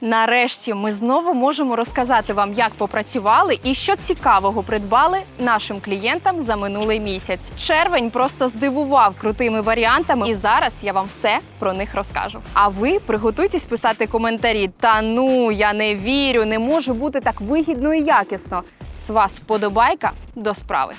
Нарешті ми знову можемо розказати вам, як попрацювали і що цікавого придбали нашим клієнтам за минулий місяць. Червень просто здивував крутими варіантами, і зараз я вам все про них розкажу. А ви приготуйтесь писати коментарі. Та ну я не вірю, не може бути так вигідно і якісно. З вас вподобайка до справи.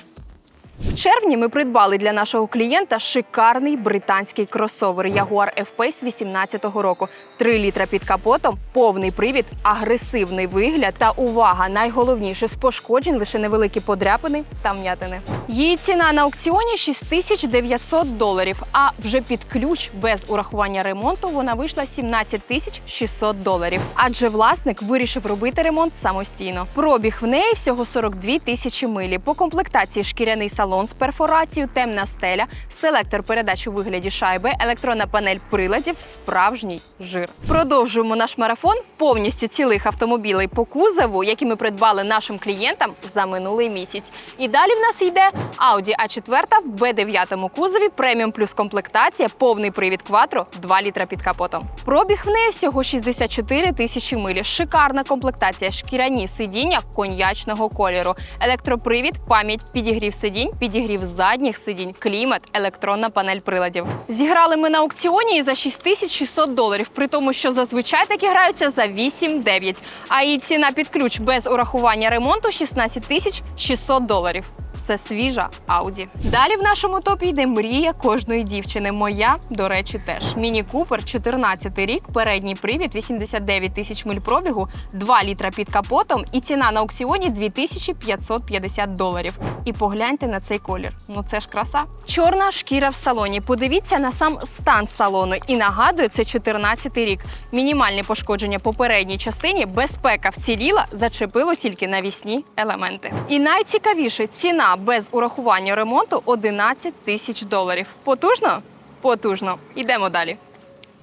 В червні ми придбали для нашого клієнта шикарний британський кросовер Jaguar F-Pace 18-го року. 3 літра під капотом, повний привід, агресивний вигляд та увага. Найголовніше з пошкоджень лише невеликі подряпини та м'ятини. Її ціна на аукціоні 6900 доларів. А вже під ключ без урахування ремонту вона вийшла 17600 доларів. Адже власник вирішив робити ремонт самостійно. Пробіг в неї всього 42 тисячі милі. По комплектації шкіряний салон з перфорацією, темна стеля, селектор передач у вигляді шайби, електронна панель приладів, справжній жир. Продовжуємо наш марафон повністю цілих автомобілей по кузову, які ми придбали нашим клієнтам за минулий місяць. І далі в нас йде Audi A4 в B9 кузові, преміум плюс комплектація, повний привід Quattro, 2 літра під капотом. Пробіг в неї всього 64 тисячі милі. Шикарна комплектація, шкіряні сидіння коньячного кольору, електропривід, пам'ять, підігрів сидінь, підігрів задніх сидінь, клімат, електронна панель приладів. Зіграли ми на аукціоні і за 6600 доларів, при тому, що зазвичай такі граються за 8-9. А її ціна під ключ без урахування ремонту 16 тисяч 600 доларів. Це свіжа Ауді. Далі в нашому топі йде мрія кожної дівчини. Моя, до речі, теж. Міні Купер, 14 рік, передній привід, 89 тисяч миль пробігу, 2 літра під капотом і ціна на аукціоні 2550 доларів. І погляньте на цей колір. Ну це ж краса. Чорна шкіра в салоні. Подивіться на сам стан салону. І нагадую, це 14 рік. Мінімальні пошкодження по передній частині, безпека вціліла, зачепило тільки навісні елементи. І найцікавіше ціна без урахування ремонту 11 тисяч доларів. Потужно? Потужно. Йдемо далі.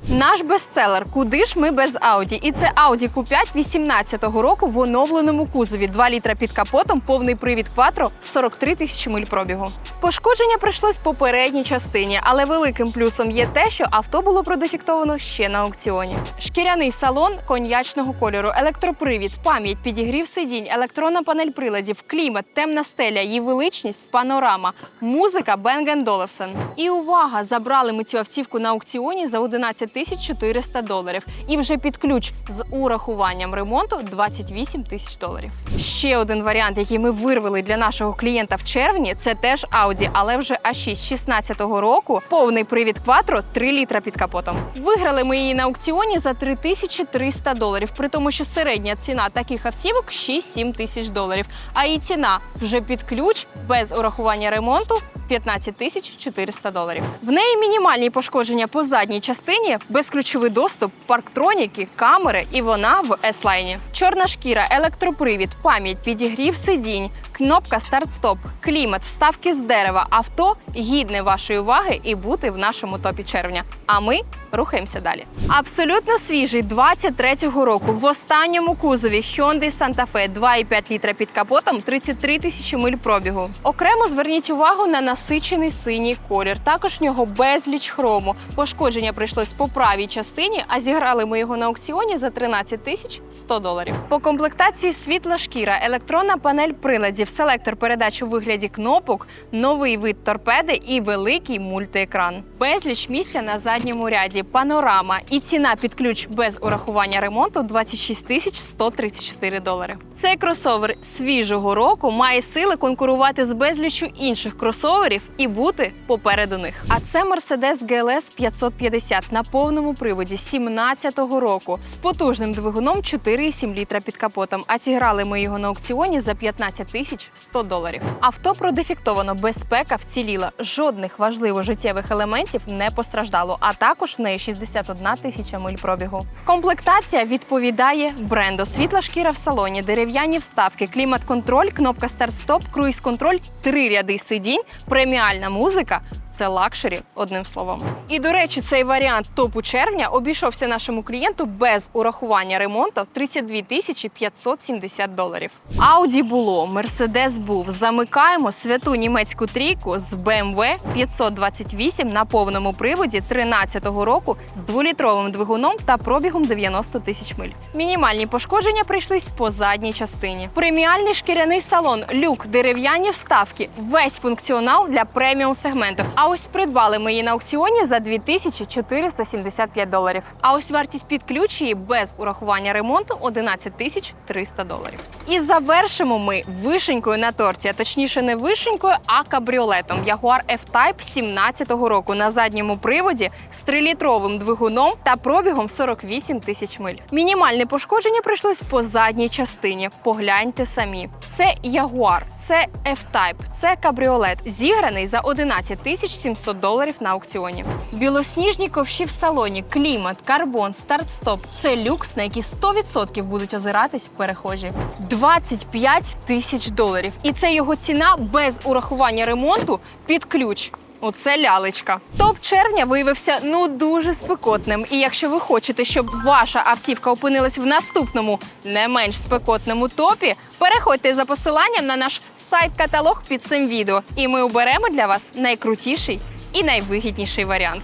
Наш бестселер Куди ж ми без Audi? І це Audi Q5 18-го року в оновленому кузові. 2 літра під капотом, повний привід Quattro, 43 тисячі миль пробігу. Пошкодження прийшлось по передній частині, але великим плюсом є те, що авто було продефіктовано ще на аукціоні. Шкіряний салон коньячного кольору, електропривід, пам'ять, підігрів сидінь, електронна панель приладів, клімат, темна стеля, її величність, панорама, музика Бенген Долевсен. І увага! Забрали ми цю автівку на аукціоні за 11 тисяч 400 доларів. І вже під ключ з урахуванням ремонту 28 тисяч доларів. Ще один варіант, який ми вирвали для нашого клієнта в червні, це теж Audi, але вже А6 16-го року. Повний привід Quattro, 3 літра під капотом. Виграли ми її на аукціоні за 3300 доларів, при тому, що середня ціна таких автівок 6-7 тисяч доларів. А її ціна вже під ключ без урахування ремонту 15 тисяч 400 доларів. В неї мінімальні пошкодження по задній частині, безключовий доступ, парктроніки, камери, і вона в S-Line. Чорна шкіра, електропривід, пам'ять, підігрів сидінь, кнопка старт-стоп, клімат, вставки з дерева, авто гідне вашої уваги і бути в нашому топі червня. А ми рухаємося далі. Абсолютно свіжий 23-го року в останньому кузові Hyundai Santa Fe 2,5 літра під капотом, 33 тисячі миль пробігу. Окремо зверніть увагу на насичений синій колір. Також в нього безліч хрому. Пошкодження прийшлось по правій частині, а зіграли ми його на аукціоні за 13 тисяч 100 доларів. По комплектації світла шкіра, електронна панель приладів, селектор передач у вигляді кнопок, новий вид торпеди і великий мультиекран. Безліч місця на задньому ряді, панорама і ціна під ключ без урахування ремонту 26 тисяч 134 долари. Цей кросовер свіжого року має сили конкурувати з безліччю інших кросоверів і бути попереду них. А це Mercedes GLS 550 на повному приводі 17-го року з потужним двигуном 4,7 літра під капотом. А зіграли ми його на аукціоні за 15 тисяч 100 доларів. Авто продефіктовано, безпека вціліла. Жодних важливо життєвих елементів не постраждало. А також в неї 61 тисяча миль пробігу. Комплектація відповідає бренду. Світла шкіра в салоні, дерев'яні вставки, клімат-контроль, кнопка старт-стоп, круїз-контроль, три ряди сидінь, преміальна музика. Це лакшері, одним словом. І до речі, цей варіант топу червня обійшовся нашому клієнту без урахування ремонту 32 тисячі 570 доларів. Ауді було, Мерседес був. Замикаємо святу німецьку трійку з BMW 528 на повному приводі 13-го року з дволітровим двигуном та пробігом 90 тисяч миль. Мінімальні пошкодження прийшлись по задній частині. Преміальний шкіряний салон, люк, дерев'яні вставки, весь функціонал для преміум сегменту. А ось придбали ми її на аукціоні за 2475 доларів. А ось вартість під ключ її без урахування ремонту 11 тисяч 300 доларів. І завершимо ми вишенькою на торті, а точніше не вишенькою, а кабріолетом Jaguar F-Type 17-го року на задньому приводі з 3-літровим двигуном та пробігом 48 тисяч миль. Мінімальне пошкодження прийшлось по задній частині. Погляньте самі. Це Jaguar, це F-Type, це кабріолет, зіграний за 11 тисяч 700 доларів на аукціоні. Білосніжні ковші в салоні, клімат, карбон, старт-стоп це люкс, на який 100% будуть озиратись перехожі. 25 тисяч доларів. І це його ціна без урахування ремонту під ключ. Оце лялечка. Топ червня виявився ну дуже спекотним. І якщо ви хочете, щоб ваша автівка опинилась в наступному не менш спекотному топі, переходьте за посиланням на наш сайт-каталог під цим відео, і ми оберемо для вас найкрутіший і найвигідніший варіант.